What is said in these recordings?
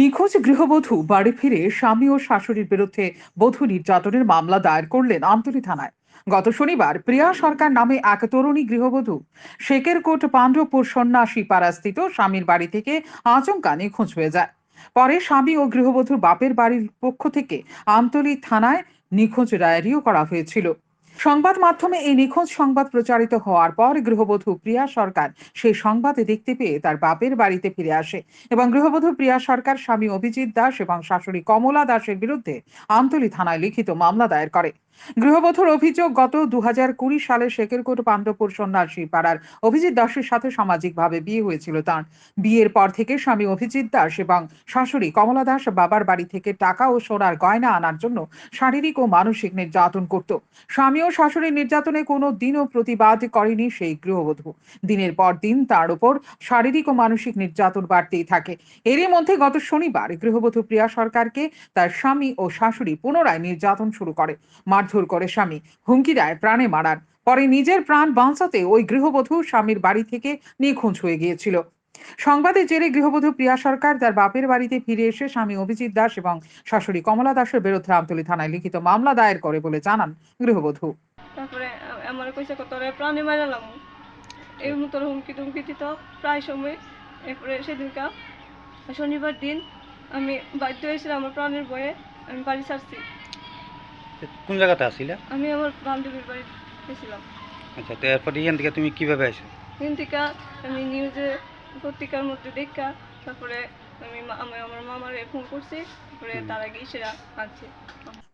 নিখোঁজ গৃহবধূ বাড়ি ফিরে স্বামী ও শাশুড়ির বিরুদ্ধে বধূ নির্যাতনের মামলা দায়ের করলেন আমতলী থানায়। গত শনিবার প্রিয়া সরকার নামে এক তরুণী গৃহবধূ শেকের কোট পাণ্ডবপুর সন্ন্যাসী পাড়াস্থিত স্বামীর বাড়ি থেকে আচমকা নিখোঁজ হয়ে যায়। পরে স্বামী ও গৃহবধূর বাপের বাড়ির পক্ষ থেকে আমতলী থানায় নিখোঁজ ডায়েরিও করা হয়েছিল। সংবাদ মাধ্যমে এই নিখোঁজ সংবাদ প্রচারিত হওয়ার পর গৃহবধূ প্রিয়া সরকার সেই সংবাদ দেখতে পেয়ে তার বাপের বাড়িতে ফিরে আসে এবং গৃহবধূ প্রিয়া সরকার স্বামী অভিজিৎ দাস এবং শাশুড়ি কমলা দাসের বিরুদ্ধে আমতলী থানায় লিখিত মামলা দায়ের করে। গৃহবধূর অভিযোগ, গত দু কুড়ি সালে শেকেরকোট পাণ্ডবপুর সন্ন্যাসী পাড়ার অভিজিৎ দাসের সাথে সামাজিকভাবে বিয়ে হয়েছিল তার। বিয়ের পর থেকে স্বামী অভিজিৎ দাস এবং শাশুড়ি কমলা দাস বাবার বাড়ি থেকে টাকা ও সোনার গয়না আনার জন্য শারীরিক ও মানসিক নির্যাতন করত। স্বামী ও শাশুড়ির নির্যাতনে কোনো দিনও প্রতিবাদ করেনি সেই গৃহবধূ। দিনের পর দিন তার উপর শারীরিক ও মানসিক নির্যাতন বাড়তেই থাকে। এরই মধ্যে গত শনিবার গৃহবধূ প্রিয়া সরকারকে তার স্বামী ও শাশুড়ি পুনরায় নির্যাতন শুরু করে। মারধর করে স্বামী। হুমকি দেয়, প্রাণে মারার। পরে নিজের প্রাণ বাঁচাতে ওই গৃহবধূ স্বামীর বাড়ি থেকে নিখোঁজ হয়ে গিয়েছিল। সংবাদের জেরে গৃহবধূ প্রিয়া সরকার তার বাপের বাড়িতে ফিরে এসে স্বামী অভিজিৎ দাস এবং শাশুড়ি কমলা দাসের বিরুদ্ধে আমতলী থানায় লিখিত মামলা দায়ের করে বলে জানান গৃহবধূ। তারপরে আমার কইছে কত প্রাণে মারালাম এই মতো হুমকি টুমকি দিত প্রায় সময়। এরপরে সেদিনকা, শনিবার দিন আমি বাধ্য হয়েছিলাম আমার প্রাণের ভয়ে আমি বাড়ি ছাড়ছি। কোন জায়গাতে আসিলা? আমি আমার বান্ধবীর বাড়ি গেছিলাম। আচ্ছা তো এরপর এখান থেকে তুমি কীভাবে আসো এখান থেকে আমি নিউজে পত্রিকার মধ্যে দেখা তারপরে আমি আমার মামারে ফোন করছি তারপরে তার আগে সেরা আনছে।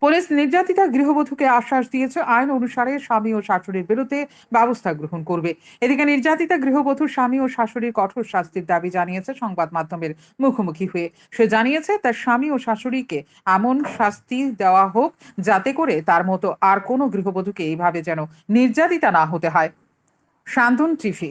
পুলিশ নির্যাতিতা গৃহবধূকে আশ্বাস দিয়েছে আইন অনুসারে স্বামী ও শাশুড়ির বিরুদ্ধে ব্যবস্থা গ্রহণ করবে। এদিকে নির্যাতিতা গৃহবধূর স্বামী ও শাশুড়ির কঠোর শাস্তির দাবি জানিয়েছে সংবাদ মাধ্যমের মুখোমুখি হয়ে। সে জানিয়েছে তার স্বামী ও শাশুড়িকে এমন শাস্তি দেওয়া হোক যাতে করে তার মতো আর কোনো গৃহবধূকে এইভাবে যেন নির্যাতিতা না হতে হয়। শান্তন টিভি।